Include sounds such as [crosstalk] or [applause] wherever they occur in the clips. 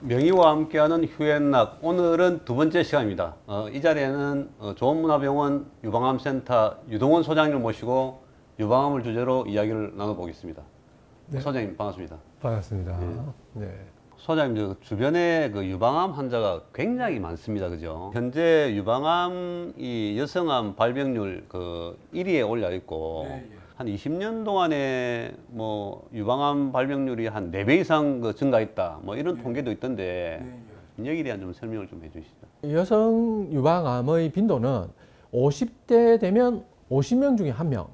명의와 함께하는 휴앤락 오늘은 두 번째 시간입니다. 어, 이 자리에는 어, 좋은문화병원 유방암센터 유동원 소장님을 모시고 유방암을 주제로 이야기를 나눠보겠습니다. 네. 소장님 반갑습니다. 반갑습니다. 네. 소장님 저 주변에 그 유방암 환자가 굉장히 많습니다. 그죠? 현재 유방암 이 여성암 발병률 그 1위에 올라 있고 한 20년 동안에 뭐 유방암 발병률이 한 4배 이상 그 증가했다. 뭐 이런 통계도 있던데 여기에 대한 좀 설명을 좀 해주시죠. 여성 유방암의 빈도는 50대 되면 50명 중에 1명,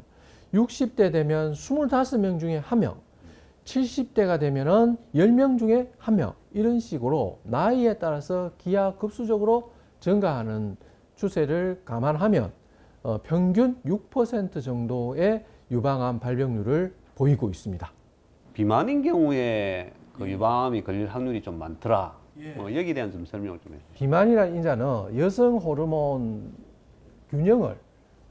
60대 되면 25명 중에 1명, 70대가 되면은 10명 중에 1명 이런 식으로 나이에 따라서 기하급수적으로 증가하는 추세를 감안하면 어, 평균 6% 정도의 유방암 발병률을 보이고 있습니다. 비만인 경우에 그 유방암이 걸릴 확률이 좀 많더라. 뭐 여기에 대한 좀 설명을 좀 해주세요. 비만이라는 인자는 여성 호르몬 균형을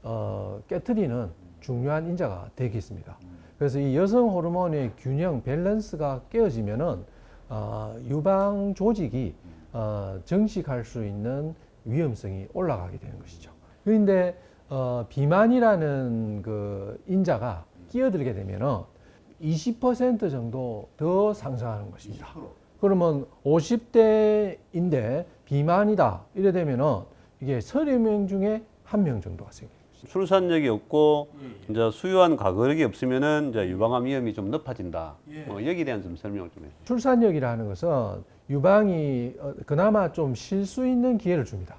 어, 깨뜨리는 중요한 인자가 되겠습니다. 그래서 이 여성 호르몬의 균형 밸런스가 깨어지면은 어, 유방 조직이 어, 정식할 수 있는 위험성이 올라가게 되는 것이죠. 그런데 어, 비만이라는 그 인자가 끼어들게 되면은 20% 정도 더 상승하는 것입니다. 그러면 50대인데 비만이다 이래 되면은 이게 30명 중에 한 명 정도가 생겨요. 출산력이 없고 이제 수유한 가거력이 없으면은 이제 유방암 위험이 좀 높아진다. 뭐 여기에 대한 좀 설명을 좀 해주세요. 출산력이라는 것은 유방이 어, 그나마 좀 쉴 수 있는 기회를 줍니다.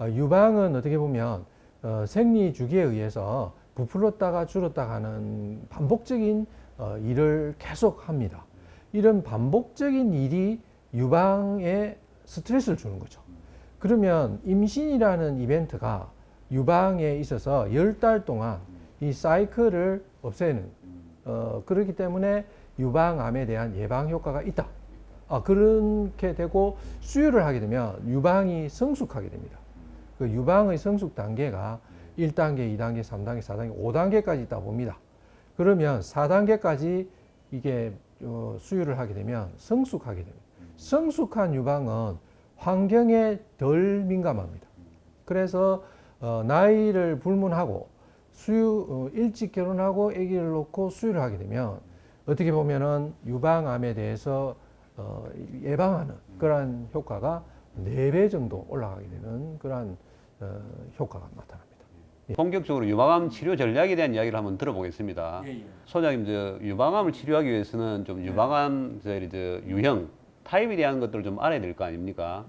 어, 유방은 어떻게 보면 어, 생리 주기에 의해서 부풀었다가 줄었다가 하는 반복적인 어, 일을 계속 합니다. 이런 반복적인 일이 유방에 스트레스를 주는 거죠. 그러면 임신이라는 이벤트가 유방에 있어서 열달 동안 이 사이클을 없애는 어, 그렇기 때문에 유방암에 대한 예방 효과가 있다. 아, 그렇게 되고 수유를 하게 되면 유방이 성숙하게 됩니다. 그 유방의 성숙 단계가 1단계, 2단계, 3단계, 4단계, 5단계까지 있다 봅니다. 그러면 4단계까지 이게 어, 수유를 하게 되면 성숙하게 됩니다. 성숙한 유방은 환경에 덜 민감합니다. 그래서 어, 나이를 불문하고 수유 어, 일찍 결혼하고 아기를 놓고 수유를 하게 되면 어떻게 보면은 유방암에 대해서 어, 예방하는 그러한 효과가 네 배 정도 올라가게 되는 그러한 어, 효과가 나타납니다. 본격적으로 유방암 치료 전략에 대한 이야기를 한번 들어보겠습니다. 소장님, 저 유방암을 치료하기 위해서는 좀 유방암 저희 저 유형 타입에 대한 것들을 좀 알아야 될 거 아닙니까?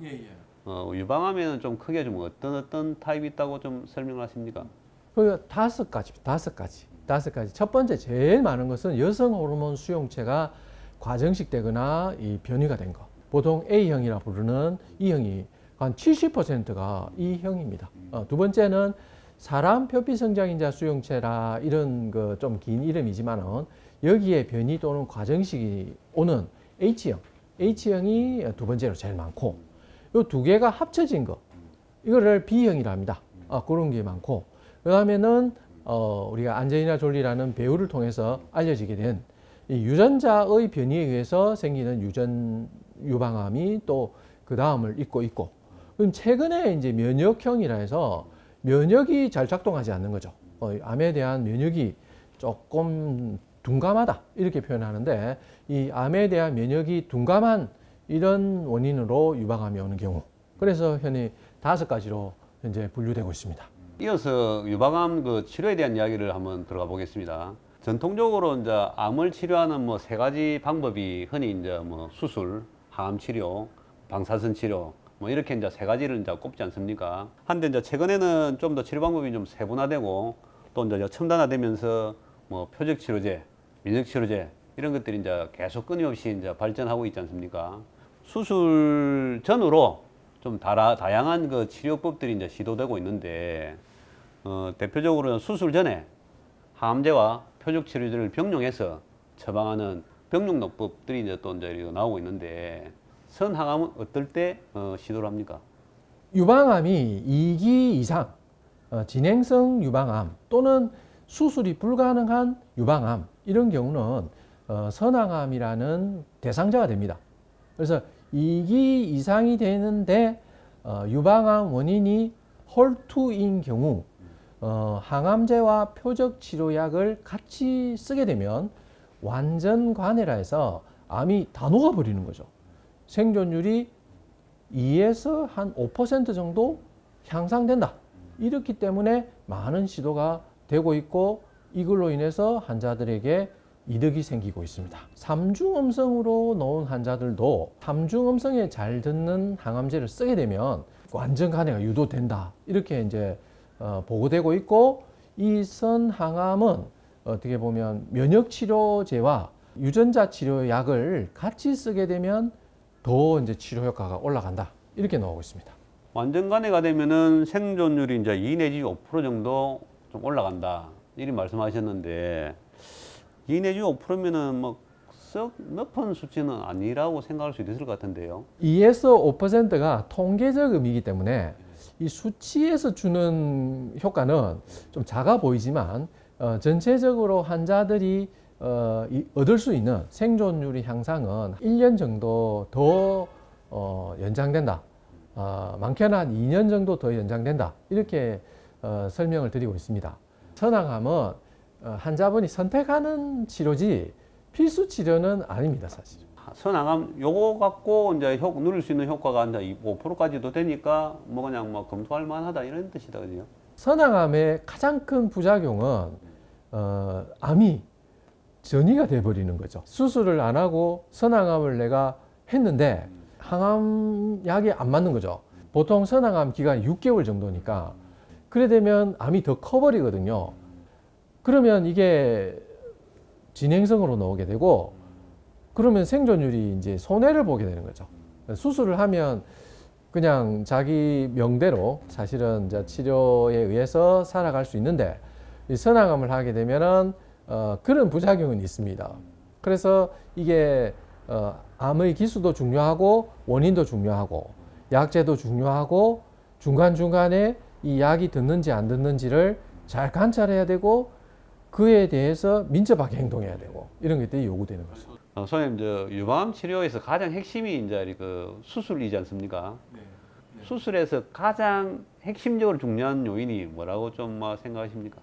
어, 유방암에는 좀 크게 좀 어떤 어떤 타입이 있다고 좀 설명을 하십니까? 그 다섯 가지, 다섯 가지, 다섯 가지. 첫 번째 제일 많은 것은 여성 호르몬 수용체가 과정식되거나 이 변이가 된 거. 보통 A형이라 부르는 이 형이 한 70%가 이 형입니다. 어, 두 번째는 사람 표피 성장인자 수용체라 이런 그 좀 긴 이름이지만은 여기에 변이 또는 과정식이 오는 H형, H형이 두 번째로 제일 많고 이 두 개가 합쳐진 거 이거를 B형이라 합니다. 아, 그런 게 많고 그 다음에는 어, 우리가 안젤리나 졸리라는 배우를 통해서 알려지게 된 이 유전자의 변이에 의해서 생기는 유전 유방암이 또 그 다음을 잇고 있고 그럼 최근에 이제 면역형이라 해서 면역이 잘 작동하지 않는 거죠. 어, 암에 대한 면역이 조금 둔감하다 이렇게 표현하는데 이 암에 대한 면역이 둔감한 이런 원인으로 유방암이 오는 경우 그래서 현재 다섯 가지로 현재 분류되고 있습니다. 이어서 유방암 그 치료에 대한 이야기를 한번 들어가 보겠습니다. 전통적으로 이제 암을 치료하는 뭐 세 가지 방법이 흔히 이제 뭐 수술, 항암 치료, 방사선 치료 뭐 이렇게 이제 세 가지를 이제 꼽지 않습니까? 한데 이제 최근에는 좀 더 치료 방법이 좀 세분화되고 또 이제 첨단화되면서 뭐 표적 치료제, 민족 치료제 이런 것들이 이제 계속 끊임없이 이제 발전하고 있지 않습니까? 수술 전으로 좀 다라, 다양한 그 치료법들이 이제 시도되고 있는데 어, 대표적으로는 수술 전에 항암제와 표적 치료제를 병용해서 처방하는 병용노법들이 이제 또 이제 나오고 있는데 선항암은 어떨 때 어, 시도를 합니까? 유방암이 2기 이상 어, 진행성 유방암 또는 수술이 불가능한 유방암 이런 경우는 어, 선항암이라는 대상자가 됩니다. 그래서 2기 이상이 되는데 어, 유방암 원인이 헐투인 경우 어, 항암제와 표적 치료약을 같이 쓰게 되면 완전 관해라 해서 암이 다 녹아버리는 거죠. 생존율이 2에서 한 5% 정도 향상된다. 이렇기 때문에 많은 시도가 되고 있고 이걸로 인해서 환자들에게 이득이 생기고 있습니다. 삼중음성으로 놓은 환자들도 삼중음성에 잘 듣는 항암제를 쓰게 되면 완전 간해가 유도된다. 이렇게 이제 어, 보고되고 있고 이 선항암은 어떻게 보면 면역 치료제와 유전자 치료 약을 같이 쓰게 되면 더 이제 치료 효과가 올라간다. 이렇게 나오고 있습니다. 완전 간해가 되면은 생존율이 이제 2 내지 5% 정도 좀 올라간다. 이리 말씀하셨는데 2 내지 5%면은 뭐썩 높은 수치는 아니라고 생각할 수 있을 것 같은데요. 2에서 5%가 통계적 의미이기 때문에 이 수치에서 주는 효과는 좀 작아 보이지만 어, 전체적으로 환자들이 어, 이, 얻을 수 있는 생존율의 향상은 1년 정도 더 어, 연장된다. 어, 많게는 한 2년 정도 더 연장된다. 이렇게 어, 설명을 드리고 있습니다. 선항암은 어, 환자분이 선택하는 치료지 필수 치료는 아닙니다, 사실. 선항암 요거 갖고 이제 효, 누릴 수 있는 효과가 이제 5%까지도 되니까 뭐 그냥 뭐 검토할 만하다 이런 뜻이다 그죠? 선항암의 가장 큰 부작용은 어, 암이 전이가 돼버리는 거죠. 수술을 안 하고 선항암을 내가 했는데 항암 약이 안 맞는 거죠. 보통 선항암 기간이 6개월 정도니까 그래 되면 암이 더 커버리거든요. 그러면 이게 진행성으로 나오게 되고 그러면 생존율이 이제 손해를 보게 되는 거죠. 수술을 하면 그냥 자기 명대로 사실은 이제 치료에 의해서 살아갈 수 있는데 이 선항암을 하게 되면은 어, 그런 부작용은 있습니다. 그래서 이게 어, 암의 기수도 중요하고 원인도 중요하고 약제도 중요하고 중간 중간에 이 약이 듣는지 안 듣는지를 잘 관찰해야 되고 그에 대해서 민첩하게 행동해야 되고 이런 것들이 요구되는 거죠. 어, 선생님 저 유방암 치료에서 가장 핵심이 이제 그 수술이지 않습니까? 수술에서 가장 핵심적으로 중요한 요인이 뭐라고 좀뭐 생각하십니까?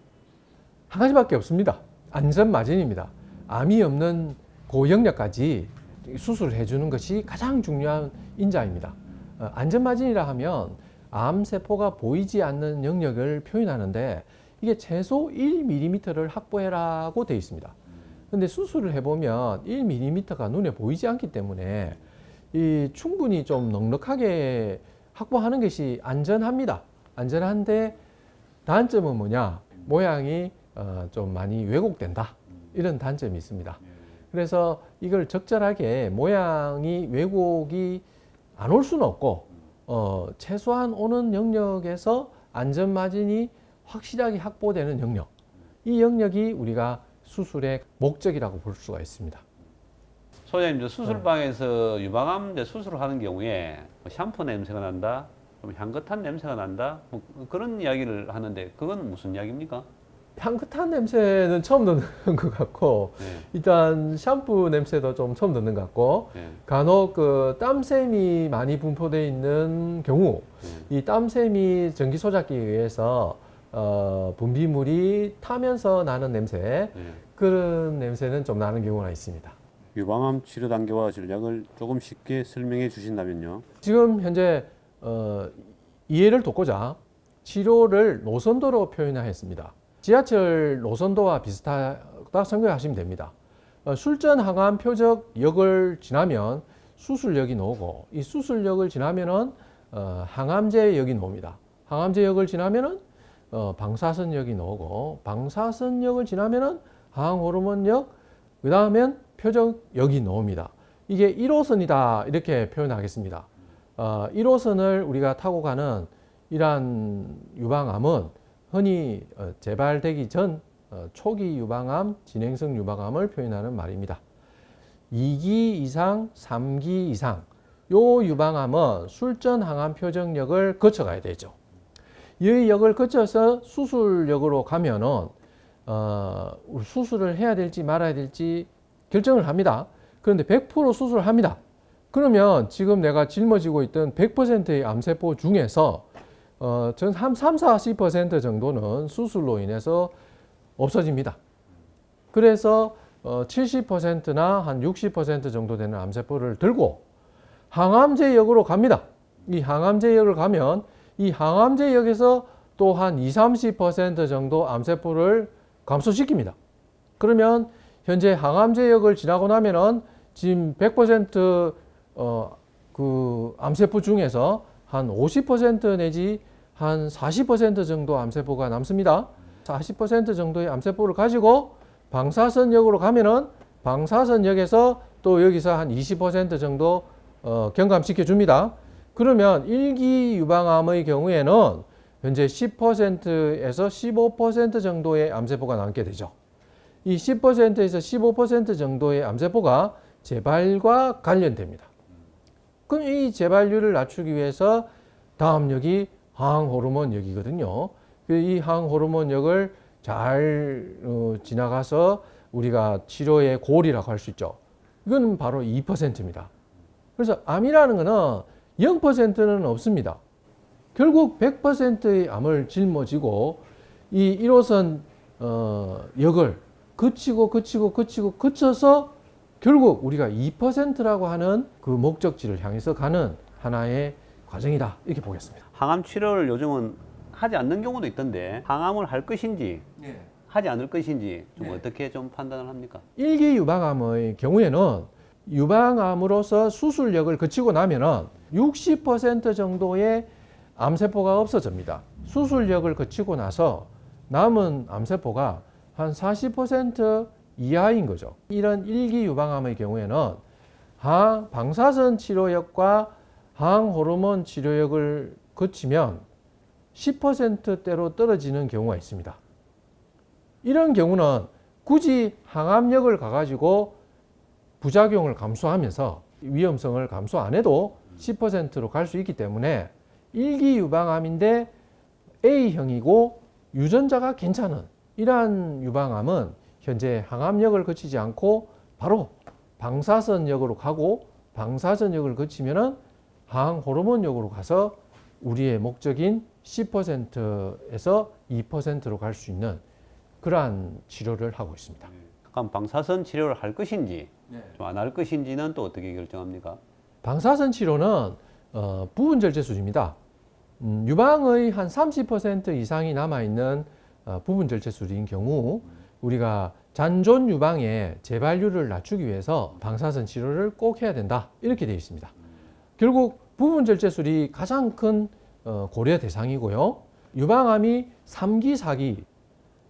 한 가지밖에 없습니다. 안전 마진입니다. 암이 없는 고영역까지 수술을 해주는 것이 가장 중요한 인자입니다. 어, 안전 마진이라 하면 암 세포가 보이지 않는 영역을 표현하는데 이게 최소 1mm를 확보해라고 되어 있습니다. 근데 수술을 해보면 1mm가 눈에 보이지 않기 때문에 이 충분히 좀 넉넉하게 확보하는 것이 안전합니다. 안전한데 단점은 뭐냐? 모양이 어, 좀 많이 왜곡된다. 이런 단점이 있습니다. 그래서 이걸 적절하게 모양이 왜곡이 안 올 수는 없고 어, 최소한 오는 영역에서 안전 마진이 확실하게 확보되는 영역. 이 영역이 우리가 수술의 목적이라고 볼 수가 있습니다. 소장님 저 수술방에서 유방암 이제 수술을 하는 경우에 뭐 샴푸 냄새가 난다, 좀 향긋한 냄새가 난다, 뭐 그런 이야기를 하는데 그건 무슨 이야기입니까? 향긋한 냄새는 처음 듣는 [laughs] 것 같고 네, 일단 샴푸 냄새도 좀 처음 듣는 것 같고 네, 간혹 그 땀샘이 많이 분포되어 있는 경우 네. 이 땀샘이 전기 소작기에 의해서 어, 분비물이 타면서 나는 냄새 네. 그런 냄새는 좀 나는 경우가 있습니다. 유방암 치료 단계와 전략을 조금 쉽게 설명해 주신다면요. 지금 현재 어, 이해를 돕고자 치료를 노선도로 표현하였습니다. 지하철 노선도와 비슷하다 생각하시면 됩니다. 어, 술전 항암 표적 역을 지나면 수술역이 나오고 이 수술역을 지나면은 어, 항암제 역이 나옵니다. 항암제 역을 지나면은 어, 방사선역이 나오고 방사선역을 지나면은 항호르몬역 그 다음엔 표적역이 나옵니다. 이게 1호선이다 이렇게 표현하겠습니다. 어, 1호선을 우리가 타고 가는 이러한 유방암은 흔히 어, 재발되기 전 어, 초기 유방암, 진행성 유방암을 표현하는 말입니다. 2기 이상, 3기 이상 요 유방암은 술전 항암 표정역을 거쳐가야 되죠. 이 역을 거쳐서 수술역으로 가면은 어, 수술을 해야 될지 말아야 될지 결정을 합니다. 그런데 100% 수술을 합니다. 그러면 지금 내가 짊어지고 있던 100%의 암세포 중에서 어, 전한 3, 40% 정도는 수술로 인해서 없어집니다. 그래서 어, 70%나 한 60% 정도 되는 암세포를 들고 항암제역으로 갑니다. 이 항암제역을 가면 이 항암제역에서 또 한 20, 30% 정도 암세포를 감소시킵니다. 그러면 현재 항암제역을 지나고 나면은 지금 100% 어, 그 암세포 중에서 한 50% 내지 한 40% 정도 암세포가 남습니다. 40% 정도의 암세포를 가지고 방사선역으로 가면은 방사선역에서 또 여기서 한 20% 정도 어, 경감시켜 줍니다. 그러면 일기 유방암의 경우에는 현재 10%에서 15% 정도의 암세포가 남게 되죠. 이 10%에서 15% 정도의 암세포가 재발과 관련됩니다. 그럼 이 재발률을 낮추기 위해서 다음 역이 항 호르몬 역이거든요. 그이 항 호르몬 역을 잘 어, 지나가서 우리가 치료의 골이라고 할 수 있죠. 이건 바로 2%입니다. 그래서 암이라는 거는 0%는 없습니다. 결국 100%의 암을 짊어지고 이 1호선 어, 역을 그치고 그치고 그치고 그쳐서 결국 우리가 2%라고 하는 그 목적지를 향해서 가는 하나의 과정이다 이렇게 보겠습니다. 항암 치료를 요즘은 하지 않는 경우도 있던데 항암을 할 것인지 하지 않을 것인지 좀 네. 어떻게 좀 판단을 합니까? 일기 유방암의 경우에는 유방암으로서 수술력을 거치고 나면은 60% 정도의 암세포가 없어집니다. 수술력을 거치고 나서 남은 암세포가 한 40% 이하인 거죠. 이런 일기 유방암의 경우에는 항 방사선 치료약과 항 호르몬 치료약을 거치면 10%대로 떨어지는 경우가 있습니다. 이런 경우는 굳이 항암력을 가가지고 부작용을 감소하면서 위험성을 감소 안 해도 10%로 갈 수 있기 때문에 일기 유방암인데 A형이고 유전자가 괜찮은 이러한 유방암은 현재 항암력을 거치지 않고 바로 방사선역으로 가고 방사선역을 거치면은 항호르몬역으로 가서 우리의 목적인 10%에서 2%로 갈 수 있는 그러한 치료를 하고 있습니다. 그럼 방사선 치료를 할 것인지 좀 안 할 것인지는 또 어떻게 결정합니까? 방사선 치료는 어, 부분 절제술입니다. 음, 유방의 한 30% 이상이 남아 있는 어, 부분 절제술인 경우 우리가 잔존 유방의 재발률을 낮추기 위해서 방사선 치료를 꼭 해야 된다 이렇게 되어 있습니다. 결국 부분 절제술이 가장 큰 어, 고려 대상이고요. 유방암이 3기, 4기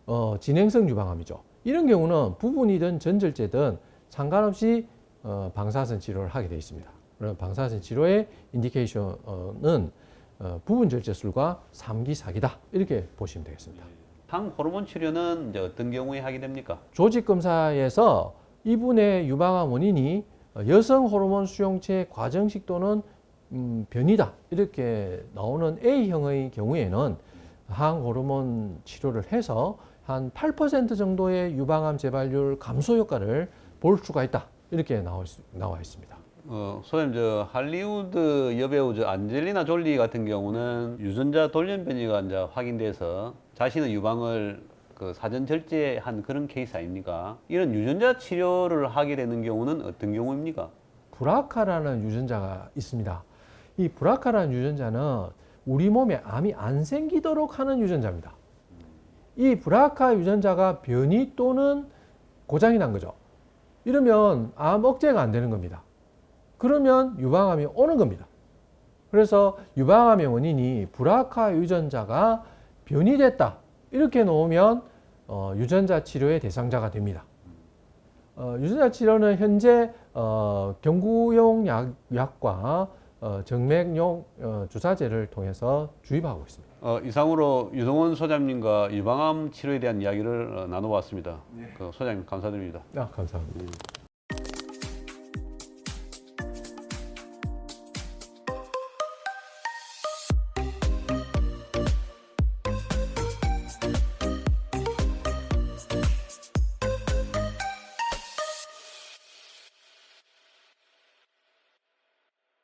어, 진행성 유방암이죠. 이런 경우는 부분이든 전절제든 상관없이 어, 방사선 치료를 하게 되어 있습니다. 그럼 방사선 치료의 인디케이션은 어, 부분 절제술과 3기, 4기다 이렇게 보시면 되겠습니다. 항 호르몬 치료는 어떤 경우에 하게 됩니까? 조직 검사에서 이분의 유방암 원인이 여성 호르몬 수용체 과정식 또는 음, 변이다 이렇게 나오는 A형의 경우에는 항호르몬 치료를 해서 한 8% 정도의 유방암 재발률 감소 효과를 볼 수가 있다 이렇게 나와, 있, 나와 있습니다. 어, 소장님 저 할리우드 여배우 저 안젤리나 졸리 같은 경우는 유전자 돌연 변이가 이제 확인돼서 자신의 유방을 그 사전 절제한 그런 케이스 아닙니까? 이런 유전자 치료를 하게 되는 경우는 어떤 경우입니까? 브라카라는 유전자가 있습니다. 이 브라카라는 유전자는 우리 몸에 암이 안 생기도록 하는 유전자입니다. 이 브라카 유전자가 변이 또는 고장이 난 거죠. 이러면 암 억제가 안 되는 겁니다. 그러면 유방암이 오는 겁니다. 그래서 유방암의 원인이 브라카 유전자가 변이됐다. 이렇게 놓으면 어, 유전자 치료의 대상자가 됩니다. 어, 유전자 치료는 현재 어, 경구용 약, 약과 어, 정맥용 어, 주사제를 통해서 주입하고 있습니다. 어, 이상으로 유동원 소장님과 유방암 치료에 대한 이야기를 어, 나눠봤습니다. 그 소장님 감사드립니다. 아, 감사합니다.